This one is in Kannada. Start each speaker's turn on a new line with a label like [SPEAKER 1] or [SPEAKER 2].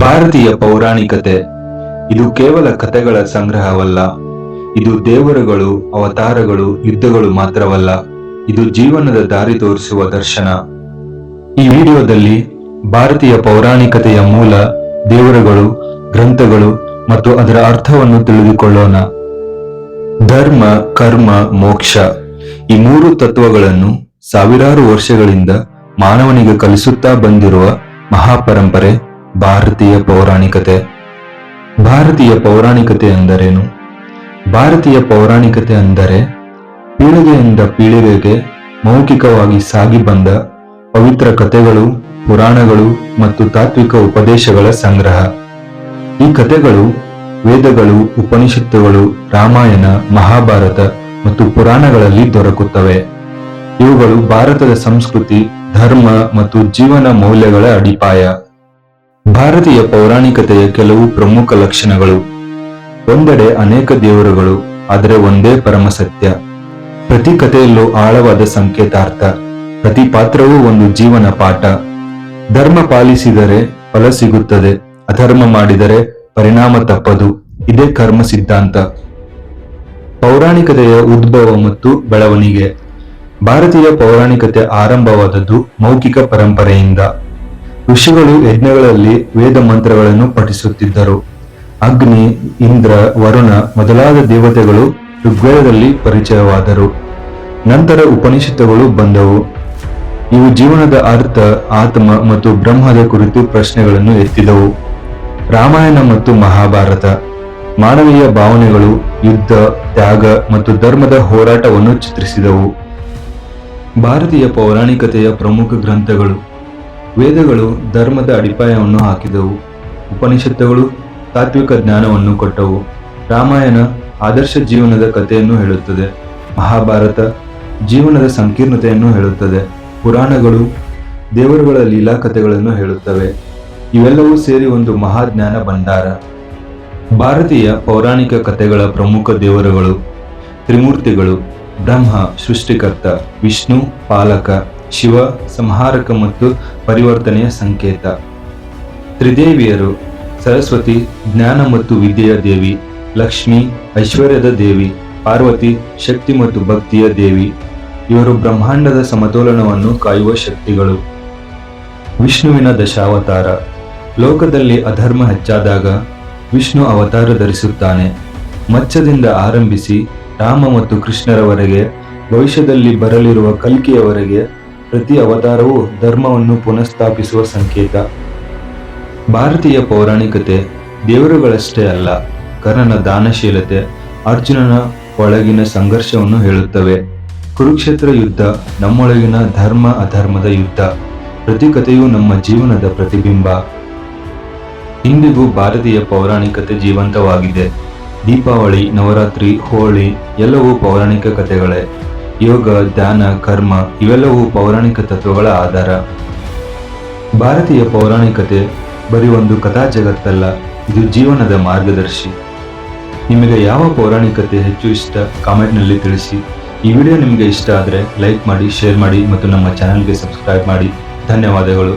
[SPEAKER 1] ಭಾರತೀಯ ಪೌರಾಣಿಕತೆ. ಇದು ಕೇವಲ ಕಥೆಗಳ ಸಂಗ್ರಹವಲ್ಲ. ಇದು ದೇವರುಗಳು, ಅವತಾರಗಳು, ಯುದ್ಧಗಳು ಮಾತ್ರವಲ್ಲ. ಇದು ಜೀವನದ ದಾರಿ ತೋರಿಸುವ ದರ್ಶನ. ಈ ವಿಡಿಯೋದಲ್ಲಿ ಭಾರತೀಯ ಪೌರಾಣಿಕತೆಯ ಮೂಲ, ದೇವರುಗಳು, ಗ್ರಂಥಗಳು ಮತ್ತು ಅದರ ಅರ್ಥವನ್ನು ತಿಳಿದುಕೊಳ್ಳೋಣ. ಧರ್ಮ, ಕರ್ಮ, ಮೋಕ್ಷ ಈ ಮೂರು ತತ್ವಗಳನ್ನು ಸಾವಿರಾರು ವರ್ಷಗಳಿಂದ ಮಾನವನಿಗೆ ಕಲಿಸುತ್ತಾ ಬಂದಿರುವ ಮಹಾಪರಂಪರೆ. ಭಾರತೀಯ ಪೌರಾಣಿಕತೆ. ಭಾರತೀಯ ಪೌರಾಣಿಕತೆ ಅಂದರೇನು? ಭಾರತೀಯ ಪೌರಾಣಿಕತೆ ಅಂದರೆ ಪೀಳಿಗೆಯಿಂದ ಪೀಳಿಗೆಗೆ ಮೌಖಿಕವಾಗಿ ಸಾಗಿ ಬಂದ ಪವಿತ್ರ ಕಥೆಗಳು, ಪುರಾಣಗಳು ಮತ್ತು ತಾತ್ವಿಕ ಉಪದೇಶಗಳ ಸಂಗ್ರಹ. ಈ ಕಥೆಗಳು ವೇದಗಳು, ಉಪನಿಷತ್ತುಗಳು, ರಾಮಾಯಣ, ಮಹಾಭಾರತ ಮತ್ತು ಪುರಾಣಗಳಲ್ಲಿ ದೊರಕುತ್ತವೆ. ಇವುಗಳು ಭಾರತದ ಸಂಸ್ಕೃತಿ, ಧರ್ಮ ಮತ್ತು ಜೀವನ ಮೌಲ್ಯಗಳ ಅಡಿಪಾಯ. ಭಾರತೀಯ ಪೌರಾಣಿಕತೆಯ ಕೆಲವು ಪ್ರಮುಖ ಲಕ್ಷಣಗಳು. ಒಂದೆಡೆ ಅನೇಕ ದೇವರುಗಳು, ಆದರೆ ಒಂದೇ ಪರಮ ಸತ್ಯ ಪ್ರತಿ ಕಥೆಯಲ್ಲೂ ಆಳವಾದ ಸಂಕೇತಾರ್ಥ. ಪ್ರತಿ ಪಾತ್ರವೂ ಒಂದು ಜೀವನ ಪಾಠ. ಧರ್ಮ ಪಾಲಿಸಿದರೆ ಫಲ ಸಿಗುತ್ತದೆ, ಅಧರ್ಮ ಮಾಡಿದರೆ ಪರಿಣಾಮ ತಪ್ಪದು. ಇದೇ ಕರ್ಮ ಸಿದ್ಧಾಂತ. ಪೌರಾಣಿಕತೆಯ ಉದ್ಭವ ಮತ್ತು ಬೆಳವಣಿಗೆ. ಭಾರತೀಯ ಪೌರಾಣಿಕತೆ ಆರಂಭವಾದದ್ದು ಮೌಖಿಕ ಪರಂಪರೆಯಿಂದ. ಋಷಿಗಳು ಯಜ್ಞಗಳಲ್ಲಿ ವೇದ ಮಂತ್ರಗಳನ್ನು ಪಠಿಸುತ್ತಿದ್ದರು. ಅಗ್ನಿ, ಇಂದ್ರ, ವರುಣ ಮೊದಲಾದ ದೇವತೆಗಳು ಋಗ್ವೇದದಲ್ಲಿ ಪರಿಚಯವಾದರು. ನಂತರ ಉಪನಿಷತ್ತುಗಳು ಬಂದವು. ಇವು ಜೀವನದ ಅರ್ಥ, ಆತ್ಮ ಮತ್ತು ಬ್ರಹ್ಮದ ಕುರಿತು ಪ್ರಶ್ನೆಗಳನ್ನು ಎತ್ತಿದವು. ರಾಮಾಯಣ ಮತ್ತು ಮಹಾಭಾರತ, ಮಾನವೀಯ ಭಾವನೆಗಳು ಯುದ್ಧ, ತ್ಯಾಗ ಮತ್ತು ಧರ್ಮದ ಹೋರಾಟವನ್ನು ಚಿತ್ರಿಸಿದವು. ಭಾರತೀಯ ಪೌರಾಣಿಕತೆಯ ಪ್ರಮುಖ ಗ್ರಂಥಗಳು ವೇದಗಳು ಧರ್ಮದ ಅಡಿಪಾಯವನ್ನು ಹಾಕಿದವು. ಉಪನಿಷತ್ತುಗಳು ತಾತ್ವಿಕ ಜ್ಞಾನವನ್ನು ಕೊಟ್ಟವು. ರಾಮಾಯಣ ಆದರ್ಶ ಜೀವನದ ಕಥೆಯನ್ನು ಹೇಳುತ್ತದೆ. ಮಹಾಭಾರತ ಜೀವನದ ಸಂಕೀರ್ಣತೆಯನ್ನು ಹೇಳುತ್ತದೆ. ಪುರಾಣಗಳು ದೇವರುಗಳ ಲೀಲಾ ಕಥೆಗಳನ್ನು ಹೇಳುತ್ತವೆ. ಇವೆಲ್ಲವೂ ಸೇರಿ ಒಂದು ಮಹಾಜ್ಞಾನ ಭಂಡಾರ. ಭಾರತೀಯ ಪೌರಾಣಿಕ ಕಥೆಗಳ ಪ್ರಮುಖ ದೇವರುಗಳು ತ್ರಿಮೂರ್ತಿಗಳು ಬ್ರಹ್ಮ, ಸೃಷ್ಟಿಕರ್ತ, ವಿಷ್ಣು, ಪಾಲಕ ಶಿವ, ಸಂಹಾರಕ ಮತ್ತು ಪರಿವರ್ತನೆಯ ಸಂಕೇತ. ತ್ರಿದೇವಿಯರು ಸರಸ್ವತಿ, ಜ್ಞಾನ ಮತ್ತು ವಿದ್ಯೆಯ ದೇವಿ, ಲಕ್ಷ್ಮಿ, ಐಶ್ವರ್ಯದ ದೇವಿ, ಪಾರ್ವತಿ, ಶಕ್ತಿ ಮತ್ತು ಭಕ್ತಿಯ ದೇವಿ. ಇವರು ಬ್ರಹ್ಮಾಂಡದ ಸಮತೋಲನವನ್ನು ಕಾಯುವ ಶಕ್ತಿಗಳು. ವಿಷ್ಣುವಿನ ದಶಾವತಾರ. ಲೋಕದಲ್ಲಿ ಅಧರ್ಮ ಹೆಚ್ಚಾದಾಗ ವಿಷ್ಣು ಅವತಾರ ಧರಿಸುತ್ತಾನೆ. ಮಚ್ಚದಿಂದ ಆರಂಭಿಸಿ ರಾಮ ಮತ್ತು ಕೃಷ್ಣರವರೆಗೆ, ಭವಿಷ್ಯದಲ್ಲಿ ಬರಲಿರುವ ಕಲ್ಕಿಯವರೆಗೆ ಪ್ರತಿ ಅವತಾರವು ಧರ್ಮವನ್ನು ಪುನಃಸ್ಥಾಪಿಸುವ ಸಂಕೇತ. ಭಾರತೀಯ ಪೌರಾಣಿಕತೆ ದೇವರುಗಳಷ್ಟೇ ಅಲ್ಲ, ಕರ್ಣನ ದಾನಶೀಲತೆ ಅರ್ಜುನನ ಒಳಗಿನ ಸಂಘರ್ಷವನ್ನು ಹೇಳುತ್ತವೆ. ಕುರುಕ್ಷೇತ್ರ ಯುದ್ಧ ನಮ್ಮೊಳಗಿನ ಧರ್ಮ ಅಧರ್ಮದ ಯುದ್ಧ, ಪ್ರತಿ ಕಥೆಯೂ ನಮ್ಮ ಜೀವನದ ಪ್ರತಿಬಿಂಬ. ಇಂದಿಗೂ ಭಾರತೀಯ ಪೌರಾಣಿಕತೆ ಜೀವಂತವಾಗಿದೆ. ದೀಪಾವಳಿ, ನವರಾತ್ರಿ, ಹೋಳಿ ಎಲ್ಲವೂ ಪೌರಾಣಿಕ ಕಥೆಗಳೇ. ಯೋಗ, ಧ್ಯಾನ, ಕರ್ಮ ಇವೆಲ್ಲವೂ ಪೌರಾಣಿಕ ತತ್ವಗಳ ಆಧಾರ. ಭಾರತೀಯ ಪೌರಾಣಿಕತೆ ಬರೀ ಒಂದು ಕಥಾ ಜಗತ್ತಲ್ಲ, ಇದು ಜೀವನದ ಮಾರ್ಗದರ್ಶಿ. ನಿಮಗೆ ಯಾವ ಪೌರಾಣಿಕತೆ ಹೆಚ್ಚು ಇಷ್ಟ ಕಾಮೆಂಟ್ನಲ್ಲಿ ತಿಳಿಸಿ. ಈ ವಿಡಿಯೋ ನಿಮಗೆ ಇಷ್ಟ ಆದರೆ ಲೈಕ್ ಮಾಡಿ, ಶೇರ್ ಮಾಡಿ ಮತ್ತು ನಮ್ಮ ಚಾನಲ್ಗೆ ಸಬ್ಸ್ಕ್ರೈಬ್ ಮಾಡಿ. ಧನ್ಯವಾದಗಳು.